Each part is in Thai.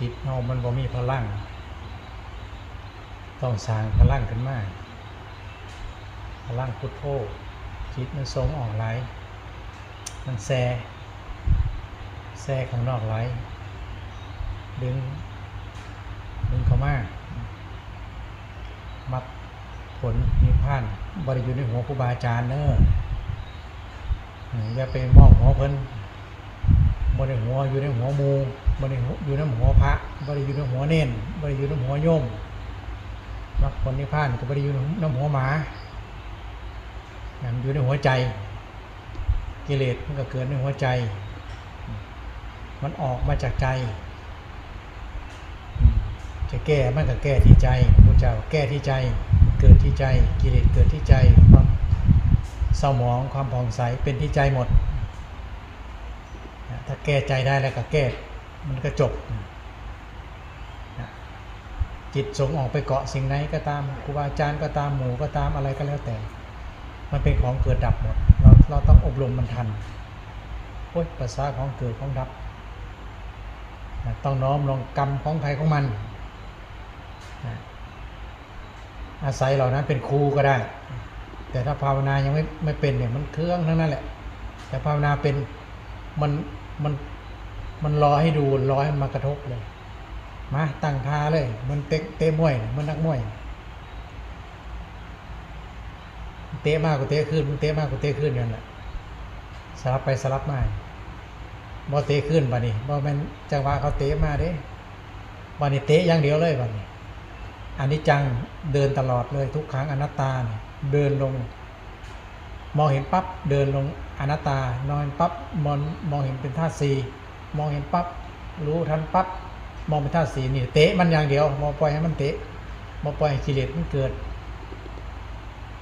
จิตเรามันบ่มีพลัง ต้องสร้างพลังขึ้นมาพลังพุทโธจิตมันทรงออกไหลมันแซ่แซ่ข้างนอกไหลดึง ดึงเข้ามามัดผลนิพพานบริอยู่ในหัวครูบาอาจารย์เนอะอย่าไปมองหัวเพิ่นบริหัวอยู่ในหัวมู บริอยู่ในหัวพระบริอยู่ในหัวเน่นบริอยู่ในหัวโยมมรรคผลนิพพานก็บริอยู่ในหัวหมามันอยู่ในหัวใจ กิเลสมันก็เกิดในหัวใจ มันออกมาจากใจ จะแก้มันก็แก้ที่ใจพระเจ้าแก้ที่ใจ เกิดที่ใจ กิเลสเกิดที่ใจความเศร้าหมองความผ่องใสเป็นที่ใจหมด ถ้าแก้ใจได้แล้วก็แก้ มันก็จบจิตสงออกไปเกาะสิ่งไหนก็ตามครูบาอาจารย์ก็ตามหมู่ก็ตามอะไรก็แล้วแต่ มันเป็นของเกิดดับหมดเราเราต้องอบรมมันทันโอ้ยภาษาของเกิดของดับต้องน้อมลงกรรมของใครของมัน อาศัยเหล่านั้นเป็นครูก็ได้ แต่ถ้าภาวนายังไม่ไม่เป็นเนี่ยมันเครื่องทั้งนั้นแหละ แต่ภาวนาเป็นมันมัน มันรอให้ดูรอให้มันมากระทบเลย มาตั้งท่าเลยมันเตะเตะมวยมันนักมวย เตะมากกว่าเตะขึ้นมันเตะมากกว่าเตะขึ้นอย่างนั้นแหละสลับไปสลับมาบ่เตะขึ้นบัดนี้บ่แม่นจังหวะเขาเตะมาเด้บัดนี้เตะอย่างเดียวเลยบัดนี้อันนี้จังเดินตลอดเลยทุกครั้งอนัตตาเนี่ยเดินลง มองเห็นปั๊บเดินลงอนัตตานอนปั๊บมองมองเห็นเป็นธาตุสี่ มองเห็นปั๊บรู้ทันปั๊บมองเป็นธาตุสีนี่เตะมันอย่างเดียวมองปล่อยให้มันเตะมองปล่อยให้กิเลสมันเกิด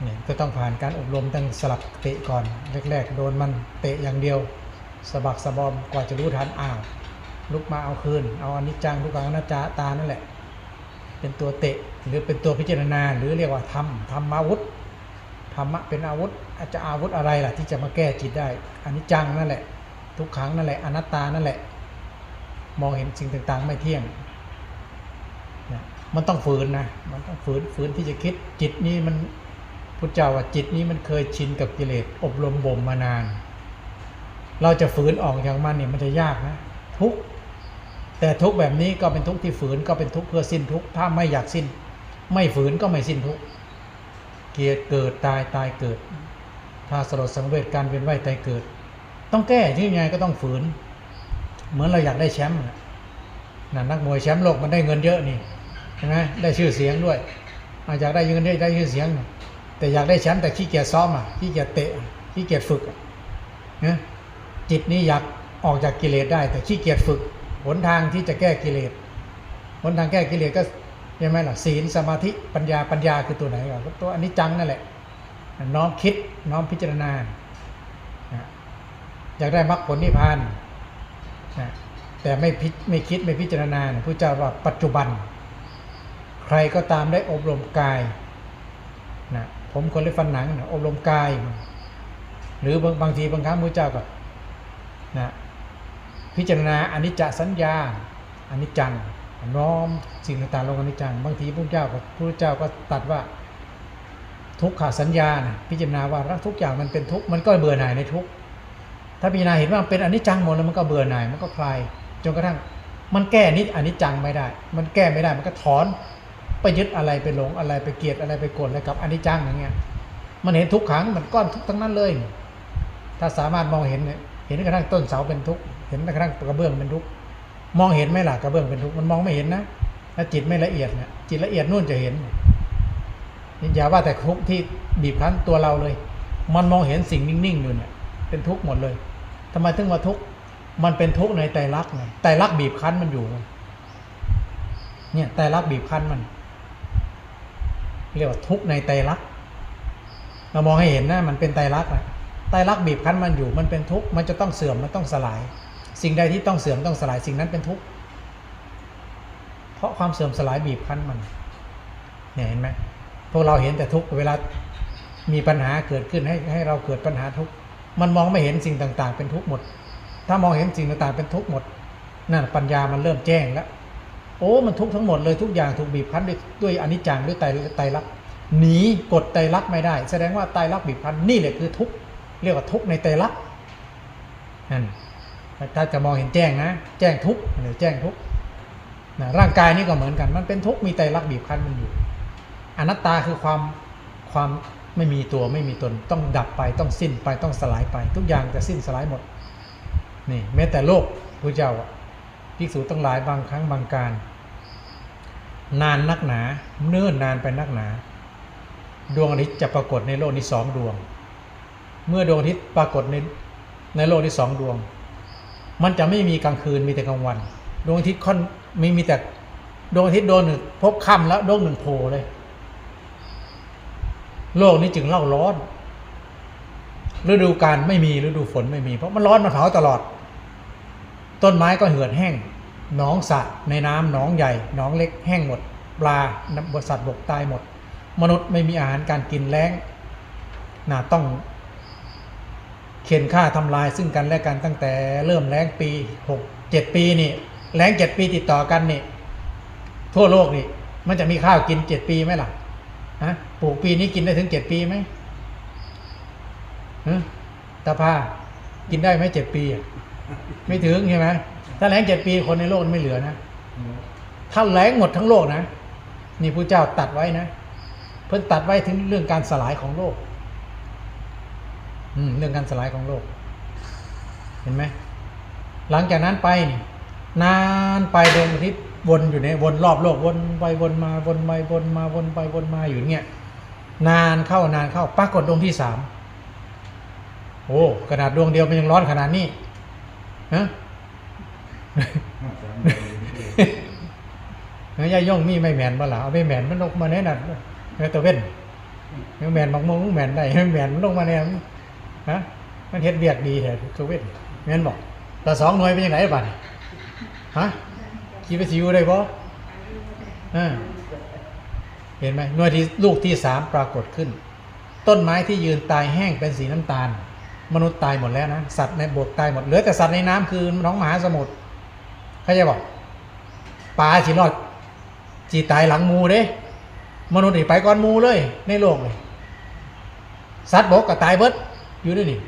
เนี่ยก็ต้องผ่านการอบรมตั้งสลับเตะก่อนแรกๆโดนมันเตะอย่างเดียวสะบักสะบอมกว่าจะรู้ทันอ้าวลุกมาเอาคืน เอาอนิจจังทุกขังอนัจจาตานั่นแหละ เป็นตัวเตะหรือเป็นตัวพิจารณา หรือเรียกว่าธรรมธรรมาวุธธรรมะเป็นอาวุธอาจจะอาวุธอะไรล่ะที่จะมาแก้จิตได้อนิจจังนั่นแหละ ทุกขังนั่นแหละอนัตตานั่นแหละ มองเห็นสิ่งต่างๆ ไม่เที่ยงนะมันต้องฝืนนะมันต้องฝืนฝืนที่จะคิดจิตนี้มันพุทธเจ้าว่าจิตนี้มันเคยชินกับกิเลสอบรมบ่มมานาน เราจะฝืนออกจากมันเนี่ยมันจะยากนะ ทุกแต่ทุกแบบนี้ก็เป็นทุกที่ฝืนก็เป็นทุกเพื่อสิ้นทุกถ้าไม่อยากสิ้น ไม่ฝืนก็ไม่สิ้นทุกเกียรติเกิดตายตายเกิด ถ้าสลดสังเวชการเวียนว่ายตายเกิด ต้องแก้ที่ไงก็ต้องฝืน เหมือนเราอยากได้แชมป์น่ะนักมวยแชมป์โลกมันได้เงินเยอะนี่ใช่ไหมได้ชื่อเสียงด้วยอาอยากได้เงินได้ได้ชื่อเสียง แต่อยากได้แชมป์แต่ขี้เกียจซ้อมอะขี้เกียจเตะขี้เกียจฝึกนะจิตนี้อยากออกจากกิเลสได้ แต่ขี้เกียจฝึกหนทางที่จะแก้กิเลสหนทางแก้กิเลสก็ใช่ไหมล่ะศีลสมาธิปัญญาปัญญาคือตัวไหนอะก็ตัวอันิจจังนั่นแหละน้อมคิดน้อมพิจารณา อยากได้มรรคผลนิพพานนะแต่ไม่พิไม่คิดไม่พิจารณาเนี่ยพระเจ้าว่าปัจจุบัน ใครก็ตามได้อบรมกายนะผมคนเล็บฟันหนังนะอบรมกาย หรือบางบางทีบางครั้งพระเจ้าก็นะพิจารณาอนิจจสัญญาอนิจจังน้อมสิ่งต่างๆลงอนิจจัง บางทีพระเจ้าก็พระเจ้าก็ตัดว่าทุกขสัญญานะพิจารณาว่าทุกอย่างมันเป็นทุกข์มันก็เบื่อหน่ายในทุกข์ ถ้าพิจารณาเห็นว่าเป็นอนิจจังหมดแล้วมันก็เบื่อหน่ายมันก็คลายจนกระทั่งมันแก้นิจอนิจจังไม่ได้ มันแก้ไม่ได้มันก็ถอนไปยึดอะไรไปหลงอะไรไปเกลียดอะไรไปโกรธอะไรกับอนิจจังอย่างเงี้ยมันเห็นทุกขังมันก้อนทุกทั้งนั้นเลย ถ้าสามารถมองเห็นเนี่ยเห็นกระทั่งต้นเสาเป็นทุกเห็นกระทั่งกระเบื้องเป็นทุกมองเห็นไหมล่ะกระเบื้องเป็นทุกมันมองไม่เห็นนะถ้าจิตไม่ละเอียดเนี่ยจิตละเอียดนู่นจะเห็นนี่อย่าว่าแต่ทุกที่บีบคั้นตัวเราเลย มันมองเห็นสิ่งนิ่งๆอยู่เนี่ยเป็นทุกข์หมดเลย ทำไมถึงว่าทุกข์มันเป็นทุกข์ในไตรลักษณ์ไงไตรลักษณ์บีบคั้นมันอยู่ เนี่ยไตรลักษณ์บีบคั้นมัน เรียกว่าทุกข์ในไตรลักษณ์เรามองให้เห็นนะมันเป็นไตรลักษณ์ไตรลักษณ์บีบคั้นมันอยู่ มันเป็นทุกข์มันจะต้องเสื่อมมันต้องสลาย สิ่งใดที่ต้องเสื่อมต้องสลายสิ่งนั้นเป็นทุกข์เพราะความเสื่อมสลายบีบคั้นมันเนี่ยเห็นไหมพวกเราเห็นแต่ทุกข์เวลามีปัญหาเกิดขึ้นให้ให้เราเกิดปัญหาทุกข์ มันมองไม่เห็นสิ่งต่าง ๆ เป็นทุกข์หมด ถ้ามองเห็นสิ่งต่างๆเป็นทุกข์หมดนั่นปัญญามันเริ่มแจ้งแล้วโอ้มันทุกข์ทั้งหมดเลยทุกอย่างถูกบีบคั้นด้วยด้วยอนิจจังด้วยไตไตรลักษณ์หนีกฎไตรลักษณ์ไม่ได้ แสดงว่าไตรลักษณ์บีบคั้นนี่แหละคือทุกข์เรียกว่าทุกข์ในไตรลักษณ์นั่นถ้าจะมองเห็นแจ้งนะ แจ้งทุกข์เดี๋ยแจ้งทุกข์นะร่างกายนี่ก็เหมือนกัน มันเป็นทุกข์มีไตรลักษณ์บีบคั้นมันอยู่ อนัตตาคือความความ ไม่มีตัวไม่มีตนต้องดับไปต้องสิ้นไปต้องสลายไป ทุกอย่างจะสิ้นสลายหมดนี่แม้แต่โลกพระเจ้าภิกษุตั้งหลายบางครั้งบางการ นานนักหนา เนิ่นนานไปนักหนา ดวงอาทิตย์จะปรากฏในโลกนี้สองดวง เมื่อดวงอาทิตย์ปรากฏในในโลกนี้สองดวง มันจะไม่มีกลางคืนมีแต่กลางวัน ดวงอาทิตย์ค่อนมีมีแต่ดวงอาทิตย์โดนหนึ่งพบค่ำแล้วดวงหนึ่งโผล่เลย โลกนี้จึงเล่าร้อนฤดูการไม่มีฤดูฝนไม่มี เพราะมันร้อนมันเผาตลอด ต้นไม้ก็เหือดแห้งหนองสระในน้ำหนองใหญ่หนองเล็กแห้งหมด ปลาบริษัทบกตายหมด มนุษย์ไม่มีอาหารการกินแล้งน่าต้องเขียนค่าทำลายซึ่งกันและกันตั้งแต่เริ่มแล้งปีหกเจ็ดปีนี่แล้งเจ็ดปีติดต่อกันนี่ ทั่วโลกนี่ มันจะมีข้าวกินเจ็ดปีไหมล่ะฮะ ปลูกปีนี้กินได้ถึงเจ็ดปีไหมฮะตาพากินได้ไหมเจ็ดปีอะไม่ถึงใช่ไหมถ้าแล้งเจ็ดปีคนในโลกไม่เหลือนะถ้าแล้งหมดทั้งโลกนะนี่พระเจ้าตัดไว้นะเพิ่นตัดไว้ถึงเรื่องการสลายของโลกอืมเรื่องการสลายของโลก เห็นไหมหลังจากนั้นไปนี่นานไปดวงอาทิตย์วนอยู่ในวนรอบโลกวนไปวนมาวนไปวนมาวนไปวนมาอยู่อย่างเงี้ย นานเข้านานเข้าปรากฏดวงที่สามโอ้ขนาดดวงเดียวมันยังร้อนขนาดนี้ฮะเฮ้ยยายย่องมีไม่แมนบ่ล่ะเอาไม่แมนมันลงมาแน่น่ะเฮ้ตะเว้นเฮ้ยแมนบางมงแมนได้เฮ้ยแมนมันลงมาแน่ฮะมันเฮ็ดเบียกดีแท้ตะเว้นแมนบอกแต่สองหน่วยเป็นยังไงบ้าดนี่ฮะคิดว่าสิอยู่ได้บ่อ่า เห็นไหมหน่วยที่ลูกที่สามปรากฏขึ้น ต้นไม้ที่ยืนตายแห้งเป็นสีน้ำตาล มนุษย์ตายหมดแล้วนะสัตว์ในบกตายหมดเหลือแต่สัตว์ในน้ำคือน้องมหาสมุทรเขาจะบอกปลาสิรอดจีตายหลังมูเด้ มนุษย์นี่ไปก่อนมูเลย ในโลกเลยสัตว์บกก็ตายเบิดอยู่ด้วยนี่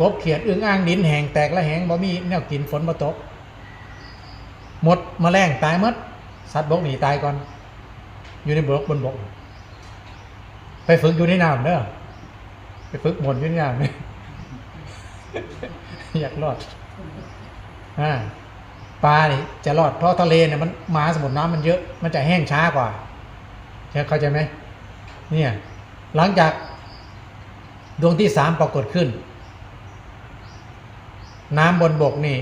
กบเขียดอึ่งอ่างดินแห้งแตกและแหงบ่มีแนวกินฝนบ่ตกหมดแมลงตายมด สัตว์บกหนีตายก่อน อยู่ในบกบนบก ไปฝึกอยู่ในน้ำเด้อไปฝึกหมนอยู่ในน้ำเนี่ยอยากรอดอ่าปลาเนี่จะรอดเพราะทะเลเนี่ยมันมาสมุทรน้ำมันเยอะ มันจะแห้งช้ากว่าใช่เข้าใจไหมเนี่ยหลังจากดวงที่สามปรากฏขึ้น น้ำบนบกนี่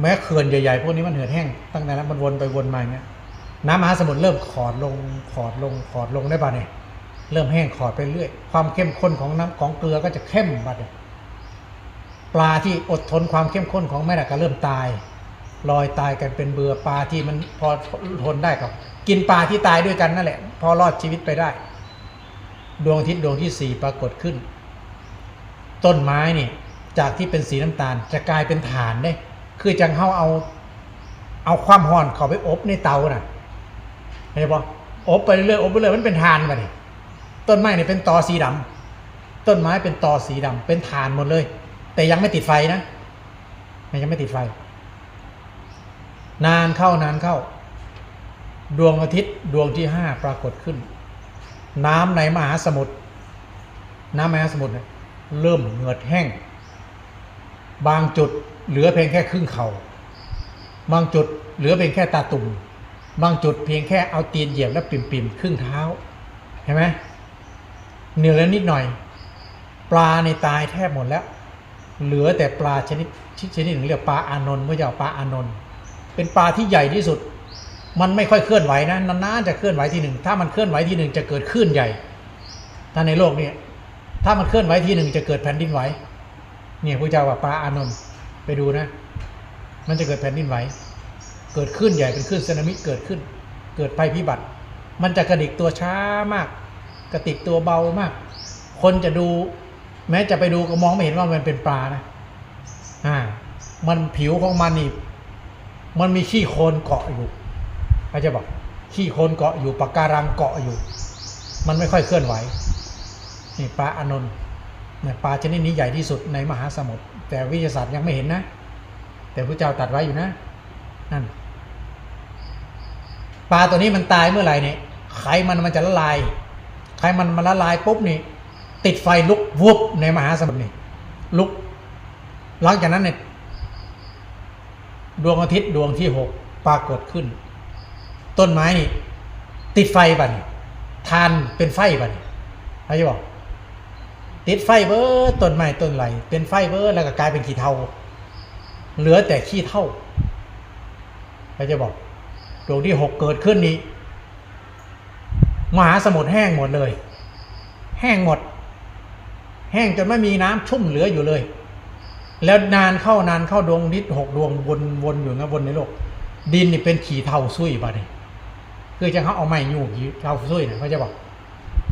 แม้เขื่อนใหญ่ๆพวกนี้มันเหือดแห้งตั้งแต่นั้นมันวนไปวนมาอย่างเงี้ย น้ำมหาสมุทรเริ่มขอดลงขอดลงขอดลงได้ป่ะเนี่ยเริ่มแห้งขอดไปเรื่อย ความเข้มข้นของน้ำของเกลือก็จะเข้มบัดเนี่ยปลาที่อดทนความเข้มข้นของแม่น่ะก็เริ่มตายลอยตายกันเป็นเบือปลาที่มันพอทนได้กับกินปลาที่ตายด้วยกันนั่นแหละ พอรอดชีวิตไปได้ ดวงอาทิตย์ดวงที่สี่ปรากฏขึ้น ต้นไม้นี่จากที่เป็นสีน้ำตาล จะกลายเป็นฐานได้ คือจังเฮาเอา เอาความร้อนเข้าไปอบในเตาน่ะ เห็นปะอบไปเรื่อยๆอบไปเรื่อยมันเป็นฐานมาดิต้นไม้เนี่ยเป็นตอสีดำต้นไม้เป็นตอสีดำเป็นฐานหมดเลย แต่ยังไม่ติดไฟนะมันยังไม่ติดไฟ นานเข้านานเข้า ดวงอาทิตย์ดวงที่ห้าปรากฏขึ้น น้ำในมหาสมุทรน้ำมหาสมุทรเนี่ยเริ่มเหงือดแห้ง บางจุดเหลือเพียงแค่ครึ่งเขา่าบางจุดเหลือเพียงแค่ตาตุ่ม บางจุดเพียงแค่เอาตีนเหยียบแล้วปิ่มๆครึ่งเท้าเห็นไหมเหนือแล้วนิดหน่อย ปลาในตายแทบหมดแล้ว เหลือแต่ปลาชนิดชนิดหนึ่งเรียกปลาอานนท์เมื่อเจ้าปลาอานนท์เป็นปลาที่ใหญ่ที่สุด มันไม่ค่อยเคลื่อนไหวนะนานๆจะเคลื่อนไหวทีหนึ่งถ้ามันเคลื่อนไหวทีหนึ่งจะเกิดคลื่นใหญ่ ถ้าในโลกเนี่ยถ้ามันเคลื่อนไหวทีหนึ่งจะเกิดแผ่นดินไหวเนี่ยพระเจ้าว่าปลาอานนท์ไปดูนะ มันจะเกิดแผ่นดินไหว เกิดขึ้นใหญ่เป็นคลื่นสึนามิเกิดขึ้น เกิดภัยพิบัติ มันจะกระดิกตัวช้ามาก กระติกตัวเบามาก คนจะดู แม้จะไปดูก็มองไม่เห็นว่ามันเป็นปลานะอ่ามันผิวของมันนี่มันมีขี้โคลนเกาะอยู่เขาจะบอกขี้โคลนเกาะอยู่ปะการังเกาะอยู่ มันไม่ค่อยเคลื่อนไหวนี่ปลาอานนท์เนี่ยปลาชนิดนี้ใหญ่ที่สุดในมหาสมุทรแต่วิทยาศาสตร์ยังไม่เห็นนะ แต่พระเจ้าตัดไว้อยู่นะนั่น ปลาตัวนี้มันตายเมื่อไหร่เนี่ยไขมันมันจะละลาย ไขมันมันละลายปุ๊บนี่ ติดไฟลุกวุบในมหาสมุทรนี่ลุก หลังจากนั้นเนี่ยดวงอาทิตย์ดวงที่หกปรากฏขึ้น ต้นไม้นี่ ติดไฟบันทานเป็นไฟบัดนเขาจะบอกติดไฟเบอร์ต้นไม้ต้นไหลเป็นไฟเบอร์แล้วก็กลายเป็นขี้เทาเหลือแต่ขี้เท่าเขาจะบอก ดวงที่หกเกิดขึ้นนี้มหาสมุทรแห้งหมดเลย แห้งหมด แห้งจนไม่มีน้ำชุ่มเหลืออยู่เลย แล้วนานเข้านานเข้าดวงอาทิตย์หกดวงวนวนอยู่นะวนในโลก ดินนี่เป็นขีเทาซุยมาเนี่ยคือจะเขาเอาไม้ยูขีเทาซุยนะเขาจะบอก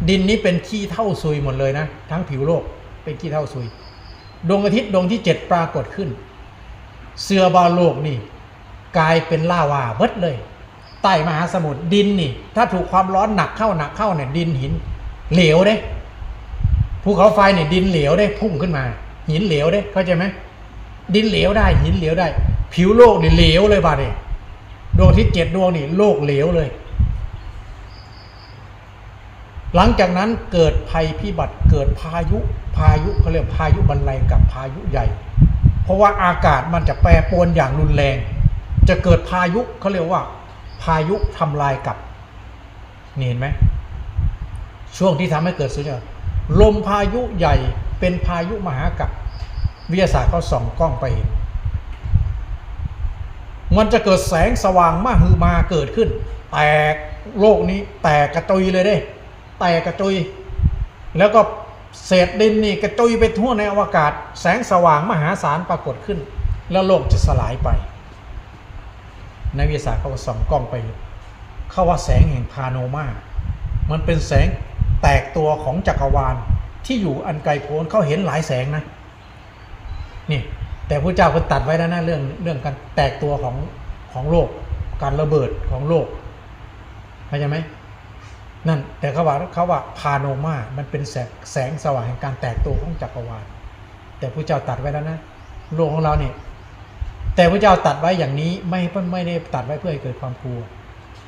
ดินนี้เป็นขี้เท่าซุยหมดเลยนะทั้งผิวโลกเป็นขี้เท่าซุย ดวงอาทิตย์ดวงที่เจ็ดปรากฏขึ้น เสือบาโลกนี่กลายเป็นล่าวาเบิดเลย ใต้มหาสมุทรดินนี่ ถ้าถูกความร้อนหนักเข้าหนักเข้าเนี่ยดินหิน เหลวเด้ภูเขาไฟเนี่ยดินเหลวได้พุ่งขึ้นมา หินเหลวได้เข้าใจไหมดินเหลวได้หินเหลวได้ ผิวโลกเนี่ยเหลวเลยบาเนี่ยดวงอาที่เจ็ดดวงนี่โลกเหลวเลย หลังจากนั้นเกิดภัยพิบัติเกิดพายุพายุเขาเรียกพายุบรรลัยกับพายุใหญ่ เพราะว่าอากาศมันจะแปรปรวนอย่างรุนแรง จะเกิดพายุเขาเรียกว่า พายุทำลายกับนี่เห็นไหมช่วงที่ทำให้เกิดสุญญากาศลมพายุใหญ่เป็นพายุมหากับวิทยาศาสตร์เขาส่องกล้องไปเห็นมันจะเกิดแสงสว่างมาฮือมาเกิดขึ้น แตกโลกนี้แตกกระจุยเลยเด้ แตกกระจุย แล้วก็เศษดินนี่กระจุยไปทั่วในอวกาศ แสงสว่างมหาศาลปรากฏขึ้น แล้วโลกจะสลายไป นักวิทยาศาสตร์เขาก็ส่องกล้องไป เข้าว่าแสงแห่งพาโนมา มันเป็นแสงแตกตัวของจักรวาลที่อยู่อันไกลโพ้นเขาเห็นหลายแสงนะนี่แต่พระเจ้าก็ตัดไว้แล้วนะเรื่องเรื่องการแตกตัวของของโลก การระเบิดของโลกเข้าใจไหมนั่นแต่เขาว่าเขาว่าพาโนมา มันเป็นแสงแสงสว่างแห่งการแตกตัวของจักรวาล แต่พระเจ้าตัดไว้แล้วนะโลกของเราเนี่ย แต่พระเจ้าตัดไว้อย่างนี้ไม่ไม่ได้ตัดไว้เพื่อให้เกิดความกลัว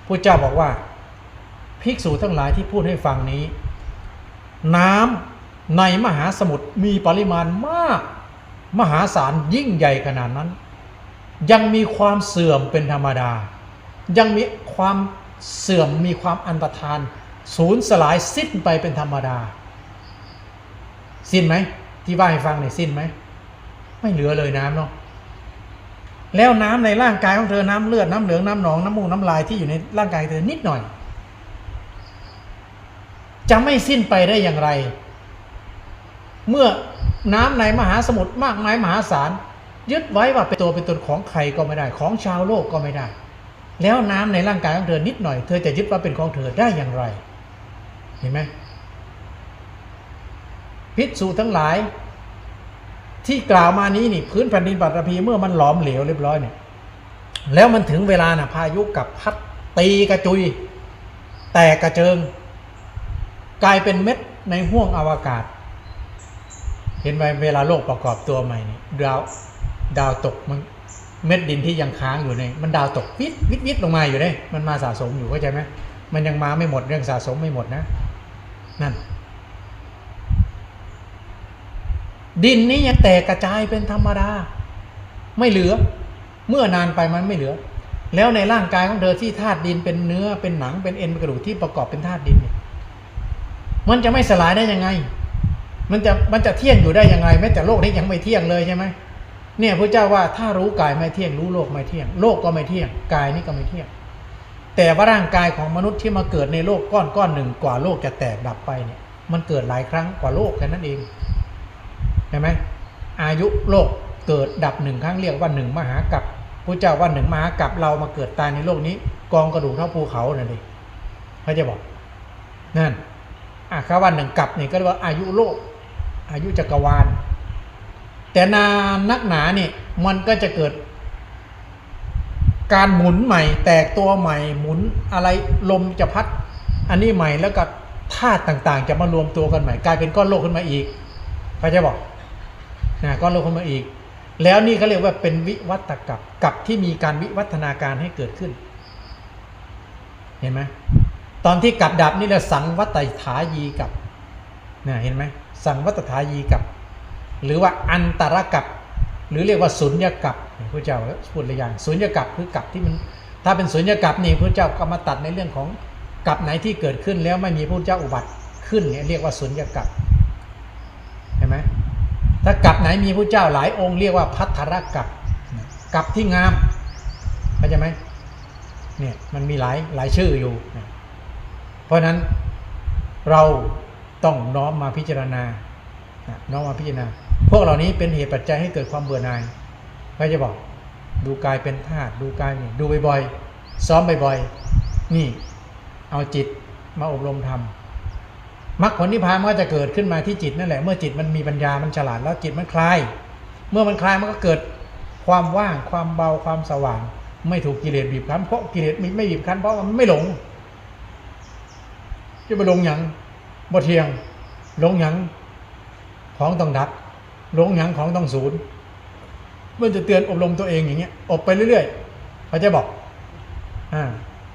พระเจ้าบอกว่าภิกษุทั้งหลายที่พูดให้ฟังนี้ น้ำในมหาสมุทรมีปริมาณมาก มหาศาลยิ่งใหญ่ขนาดนั้น ยังมีความเสื่อมเป็นธรรมดา ยังมีความเสื่อมมีความอันตรธานสูญสลายสิ้นไปเป็นธรรมดา สิ้นไหมที่ว่าให้ฟังเนี่ยสิ้นไหมไม่เหลือเลยน้ำเนาะ แล้วน้ำในร่างกายของเธอน้ำเลือดน้ำเหลืองน้ำหนองน้ำมูกน้ำลายที่อยู่ในร่างกายเธอนิดหน่อย จะไม่สิ้นไปได้อย่างไร เมื่อน้ำในมหาสมุทรมากมายมหาศาลยึดไว้ว่าเป็นตัวเป็นตนของใครก็ไม่ได้ ของชาวโลกก็ไม่ได้ แล้วน้ำในร่างกายของเธอนิดหน่อย เธอจะยึดว่าเป็นของเธอได้อย่างไร เห็นไหมพิษสูทั้งหลาย ที่กล่าวมานี้นี่พื้นแผ่นดินปัตตภีเมื่อมันหลอมเหลวเรียบร้อยเนี่ยแล้วมันถึงเวลาน่ะพายุกับพัดตีกระจุย แตกกระเจิง กลายเป็นเม็ดในห้วงอวกาศ เห็นไหมเวลาโลกประกอบตัวใหม่นี่ดาวดาวตกมันเม็ดดินที่ยังค้างอยู่เนี่ยมันดาวตกวิดวิดวิดลงมาอยู่เนี่ยมันมาสะสมอยู่เข้าใจไหมมันยังมาไม่หมดเรื่องสะสมไม่หมดนะ นั่น ดินนี้ยังแตกกระจายเป็นธรรมดา ไม่เหลือ เมื่อนานไปมันไม่เหลือ แล้วในร่างกายของเธอที่ธาตุดินเป็นเนื้อเป็นหนังเป็นเอ็นเป็นกระดูกที่ประกอบเป็นธาตุดินเนี่ยมันจะไม่สลายได้ยังไง มันจะมันจะเที่ยงอยู่ได้ยังไงแม้แต่โลกนี้ยังไม่เที่ยงเลยใช่ไหมเนี่ยพระเจ้าว่าถ้ารู้กายไม่เที่ยงรู้โลกไม่เที่ยง โลกก็ไม่เที่ยงกายนี่ก็ไม่เที่ยง แต่ว่าร่างกายของมนุษย์ที่มาเกิดในโลกก้อนก้อนหนึ่งกว่าโลกจะแตกดับไปเนี่ยมันเกิดหลายครั้งกว่าโลกแค่นั้นเอง เห็นไหมอายุโลกเกิดดับหนึ่งครั้งเรียกว่าหนึ่งมหากับพระเจ้าว่าหนึ่งมหากับเรามาเกิดตายในโลกนี้ กองกระดูกเท่าภูเขานั่นเองเขาจะบอกนั่นอคำว่าหนึ่งกับนี่ก็เรียกว่าอายุโลก อายุจักรวาล แต่นานนักหนาเนี่ยมันก็จะเกิด การหมุนใหม่ แตกตัวใหม่หมุนอะไรลมจะพัด อันนี้ใหม่แล้วก็ธาตุต่างๆ จะมารวมตัวกันใหม่ กลายเป็นก้อนโลกขึ้นมาอีกเขาใจะบอก นะก้อนโลกขึ้นมาอีก แล้วนี่เขาเรียกว่าเป็นวิวัตกับกับที่มีการวิวัฒนาการให้เกิดขึ้น เห็นไหมตอนที่กับดับนี่เราสังวัตถายีกับนะเห็นไหมสังวัตถายีกับ หรือว่าอันตรกับ หรือเรียกว่าสุญญกับพระเจ้าพูดอะไรอย่างสุญญกับคือกับที่มันถ้าเป็นสุญญกับนี่พระเจ้าก็มาตัดในเรื่องของกับไหนที่เกิดขึ้นแล้วไม่มีพระเจ้าอุบัติขึ้นเนี่ยเรียกว่าสุญญกับเห็นไหม ถ้ากับไหนมีพระเจ้าหลายองค์เรียกว่าพัทธรกับกับที่งามเข้าใจไหมเนี่ยมันมีหลายหลายชื่ออยู่ เพราะนั้นเราต้องน้อมมาพิจารณานะน้อมมาพิจารณา พวกเหล่านี้เป็นเหตุปัจจัยให้เกิดความเบื่อหน่ายก็จะบอก ดูกายเป็นธาตุดูกายนี่ดูบ่อยๆซ้อมบ่อยๆนี่ เอาจิตมาอบรมทำ มรรคผลนิพพานมันก็จะเกิดขึ้นมาที่จิตนั่นแหละ เมื่อจิตมันมีปัญญา มันฉลาดแล้วจิตมันคลาย เมื่อมันคลายมันก็เกิดความว่าง ความเบา ความสว่าง ไม่ถูกกิเลสบีบคั้น เพราะกิเลสไม่ไม่บีบคั้น เพราะมันไม่หลง จะไปหลงหยังบ่เทียง หลงหยังของต้องดับ หลงหยังของต้องศูนย์เมื่อจะเตือนอบรมตัวเองอย่างเงี้ย อบไปเรื่อยๆเขาจะบอก อ่า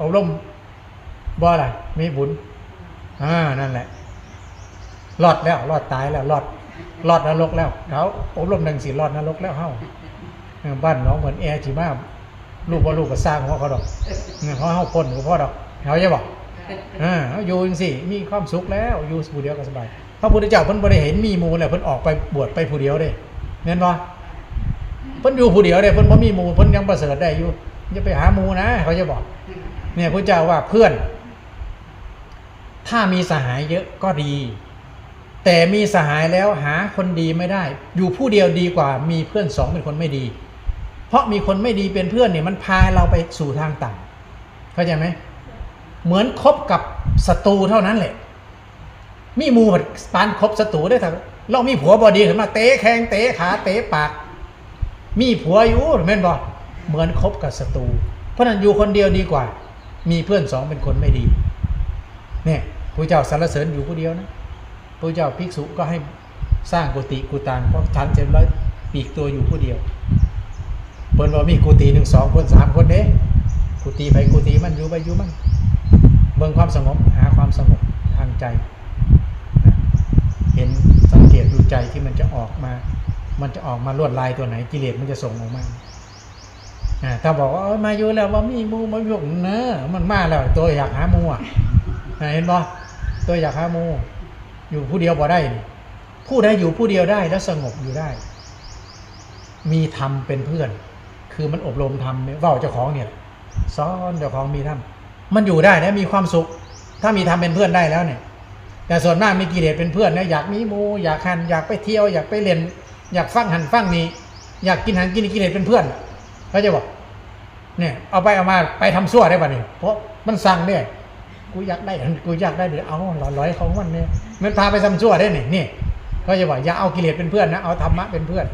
อบรมบ่อะไร มีบุญอ่า นั่นแหละ รอดแล้วรอดตายแล้วรอดรอดนรกแล้วเขาอบรมดังสีรอดนรกแล้วเฮ้าเออบ้านน้องเหมือนแอร์จีมาลูกว่าลูกก็สร้างของเขาดอกเนี่ยเขาเฮ้าพ้นของพ่อดอกเขาจะบอกอ่าเขาอยู่จังสิมีความสุขแล้วอยู่ผู้เดียวก็สบายพระพุทธเจ้าเพิ่นบ่ได้เห็นมีหมู่แล้วเพิ่นออกไปบวชไปผู้เดียวเด้แม่นบ่เพิ่นอยู่ผู้เดียวเด้เพิ่นบ่มีหมู่เพิ่นยังประเสริฐได้อยู่อย่าไปหาหมู่นะเขาจะบอก เนี่ยพระเจ้าว่าเพื่อน ถ้ามีสหายเยอะก็ดี แต่มีสหายแล้วหาคนดีไม่ได้ อยู่ผู้เดียวดีกว่ามีเพื่อนสองเป็นคนไม่ดี เพราะมีคนไม่ดีเป็นเพื่อนเนี่ยมันพาเราไปสู่ทางต่ำเข้าใจไหมเหมือนคบกับศัตรูเท่านั้นแหละ มีหมูผัดปานคบศัตรูได้ทั้งเรามีผัวบอดีขึ้นมาเตะแข้งเตะขาเตะปาก มีผัวอยู่แม่นบอเหมือนคบกับศัตรูเพราะนั้นอยู่คนเดียวดีกว่า มีเพื่อนสองเป็นคนไม่ดี เนี่ยพระเจ้าสรรเสริญอยู่ผู้เดียวนะ พระเจ้าภิกษุก็ให้สร้างกุฏิกุฏางเพราะฉันเจ็บแล้วปีกตัวอยู่ผู้เดียวเพิ่นว่ามีกุฏิหนึ่งสองคนสามคนเด้กุฏิไปกุฏิมันอยู่ไปอยู่มันเบิ่งความสงบหาความสงบทางใจ เห็นสังเกตดูใจที่มันจะออกมา มันจะออกมาลวดลายตัวไหนกิเลสมันจะส่งออกมาอ่าถ้าบอกว่ามาอยู่แล้วว่ามีมูมาอยู่เนอะมันมาแล้วตัวอยากหามูอะเห็นบ่ตัวอยากหามู อยู่ผู้เดียวบ่ได้ ผู้ใดอยู่ผู้เดียวได้แล้วสงบอยู่ได้ มีธรรมเป็นเพื่อน คือมันอบรมธรรมเนี่ยว่าเจ้าของเนี่ยสอนเจ้าของมีธรรมมันอยู่ได้นะมีความสุข ถ้ามีทำเป็นเพื่อนได้แล้วเนี่ย แต่ส่วนมากมีกิเลสเป็นเพื่อนนะอยากมีหมูอยากหันอยากไปเที่ยว อยากไปเล่นอยากฟังหันฟังนี้อยากกินหันกินกิเลสเป็นเพื่อนเขาจะบอกเนี่ยเอาไปเอามาไปทำซั่วได้ป่ะเนี่ยเพราะมันสั่งเนี่ย กูอยากได้กูอยากได้เดี๋ยวเอาหล่อร้อยของมันเนี่ยมันพาไปทำซั่วได้หนี่นี่ก็จะบอกอย่าเอากิเลสเป็นเพื่อนนะเอาธรรมะเป็นเพื่อน